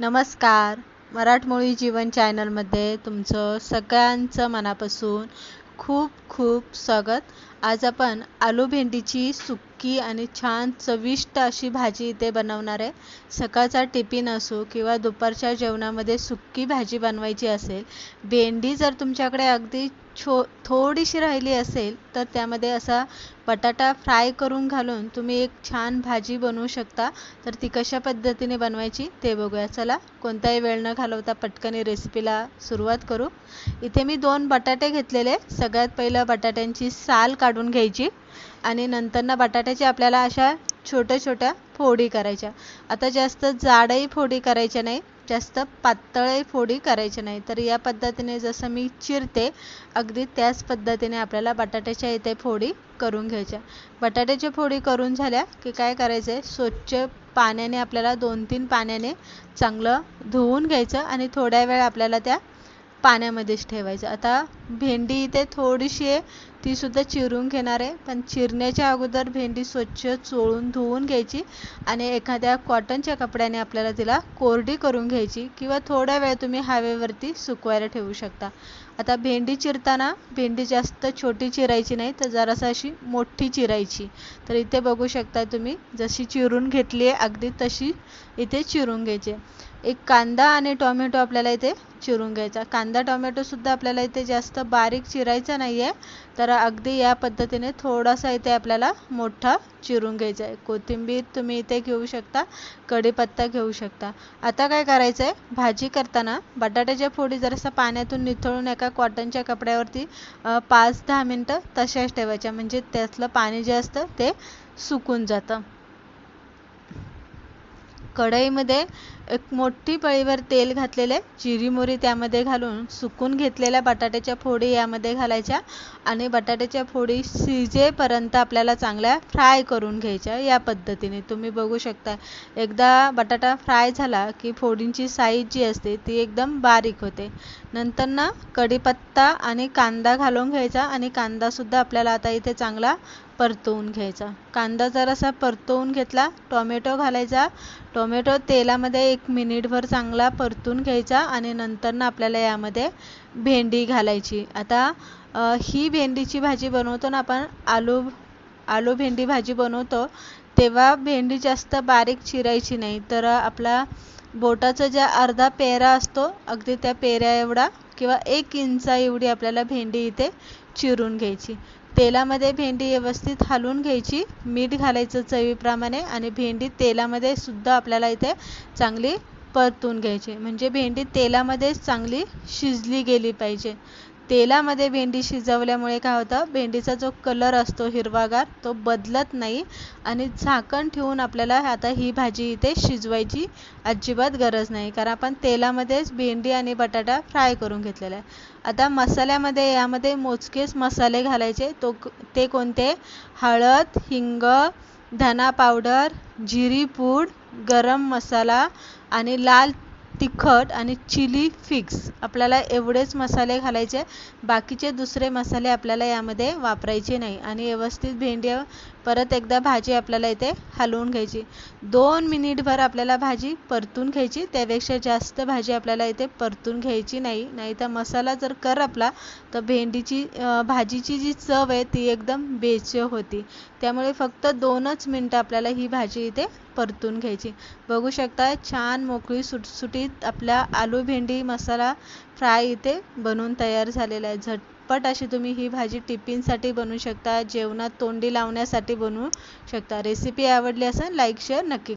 नमस्कार. मराठमोळी जीवन चॅनलमध्ये तुमचं सगळ्यांचं मनापासून खूप खूप स्वागत. आज आपण आलू भेंडीची सुक सुक्की आणि छान चविष्ट अशी भाजी इथे बनवणार आहे. सकाळचा टिफिन असो किंवा दुपारच्या जेवणामध्ये सुक्की भाजी बनवायची असेल भेंडी जर तुमच्याकडे अगदी छो थोडीशी राहिली असेल तर त्यामध्ये असा बटाटा फ्राय करून घालून तुम्ही एक छान भाजी बनवू शकता. तर ती कशा पद्धतीने बनवायची ते बघूया. चला कोणताही वेळ न घालवता पटकन रेसिपीला सुरुवात करू. इथे मी दोन बटाटे घेतलेले सगळ्यात पहिलं बटाट्यांची साल काढून घ्यायची. आणि नंतर ना बटाट्याची आपल्याला अशा छोट्या छोट्या फोडी करायच्या. आता जास्त जाडही फोडी करायच्या नाही जास्त पातळही फोडी करायच्या नाही. तर या पद्धतीने जसं मी चिरते अगदी त्याच पद्धतीने आपल्याला बटाट्याच्या इथे फोडी करून घ्यायच्या. बटाट्याची फोडी करून झाल्या की काय करायचं आहे स्वच्छ पाण्याने आपल्याला दोन तीन पाण्याने चांगलं धुवून घ्यायचं आणि थोड्या वेळ आपल्याला त्या पाण्यामध्येच ठेवायचं. आता भेंडी इथे थोडीशी आहे तीसुद्धा चिरून घेणार आहे. पण चिरण्याच्या अगोदर भेंडी स्वच्छ चोळून धुवून घ्यायची आणि एखाद्या कॉटनच्या कपड्याने आपल्याला तिला कोरडी करून घ्यायची किंवा थोड्या वेळ तुम्ही हवेवरती सुकवायला ठेवू शकता. आता भेंडी चिरताना भेंडी जास्त छोटी चिरायची नाही तर जरासा अशी मोठी चिरायची. तर इथे बघू शकता तुम्ही जशी चिरून घेतली आहे अगदी तशी इथे चिरून घ्यायची एक कांदा आणि टोमॅटो आपल्याला इथे चिरून घ्यायचा. कांदा टोमॅटोसुद्धा आपल्याला इथे जास्त बारीक चिरायचा नाही आहे तर अगदी या पद्धतीने थोडासा इथे आपल्याला मोठा चिरून घ्यायचा आहे. कोथिंबीर तुम्ही इथे घेऊ शकता कढीपत्ता घेऊ शकता. आता काय करायचं आहे भाजी करताना बटाट्याच्या फोडी जरासा पाण्यातून निथळून एका कॉटनच्या कपड्यावरती पाच दहा मिनटं तशाच ठेवायच्या. म्हणजे त्यातलं पाणी जे असतं ते सुकून जातं. कढईमध्ये एक मोठी पळीवर तेल घातलेले जिरी चिरीमुरी त्यामध्ये घालून सुकून घेतलेल्या बटाट्याच्या फोडी यामध्ये घालायच्या आणि बटाट्याच्या फोडी शिजेपर्यंत आपल्याला चांगल्या फ्राय करून घ्यायच्या या पद्धतीने. तुम्ही बघू शकता एकदा बटाटा फ्राय झाला की फोडींची साईज जी असते ती एकदम बारीक होते. नंतर ना कढीपत्ता आणि कांदा घालून घ्यायचा आणि कांदासुद्धा आपल्याला आता इथे चांगला परतवून घ्यायचा. कांदा जरासा परतवून घेतला टोमॅटो घालायचा. टोमॅटो तेलामध्ये एक मिनिटभर चांगला परतून घ्यायचा आणि नंतर ना आपल्याला यामध्ये भेंडी घालायची. आता ही भेंडीची भाजी बनवतो ना आपण आलू आलू भेंडी भाजी बनवतो तेव्हा भेंडी जास्त बारीक चिरायची नाही. तर आपला बोटाचा ज्या अर्धा पेरा असतो अगदी त्या पेऱ्या एवढा किंवा एक इंचा एवढी आपल्याला भेंडी इथे चिरून घ्यायची. तेलामध्ये भेंडी व्यवस्थित हलवून घ्यायची. मीठ घालायचं चवीप्रमाणे आणि भेंडी तेलामध्ये सुद्धा आपल्याला इथे चांगली परतून घ्यायची. म्हणजे भेंडी तेलामध्येच चांगली शिजली गेली पाहिजे. तेलामध्ये भेंडी शिजवल्यामुळे काय होतं? भेंडीचा जो कलर असतो हिरवागार तो बदलत नाही आणि झाकण ठेवून आपल्याला आता ही भाजी इथे शिजवायची अजिबात गरज नाही. कारण आपण तेलामध्येच भेंडी आणि बटाटा फ्राय करून घेतलेला आहे. आता मसाल्यामध्ये यामध्ये मोजकेच मसाले घालायचे. तो ते कोणते? हळद हिंग धना पावडर जिरी पूड गरम मसाला आणि लाल तिखट आणि चिली फिक्स आपल्याला एवढेच मसाले घालायचे. बाकीचे दुसरे मसाले आपल्याला यामध्ये वापरायचे नाही. आणि व्यवस्थित भेंडी परत एकदा भाजी आपल्याला इथे हलवून घ्यायची. दोन मिनिटभर आपल्याला भाजी परतून घ्यायची. त्यापेक्षा जास्त भाजी आपल्याला इथे परतून घ्यायची नाही. नाही तर मसाला जर करपला तर भेंडीची भाजीची जी चव आहे ती एकदम बेचव होती. त्यामुळे फक्त दोनच मिनटं आपल्याला ही भाजी इथे परतून घ्यायची. बघू शकता छान मोकळी सुटसुटीत आपल्या आलू भेंडी मसाला फ्राय इथे बनवून तयार झालेला आहे. झटपट अशी तुम्ही ही भाजी टिफिनसाठी बनवू शकता जेवणात तोंडी लावण्यासाठी बनवू शकता. रेसिपी आवडली असेल लाईक शेअर नक्की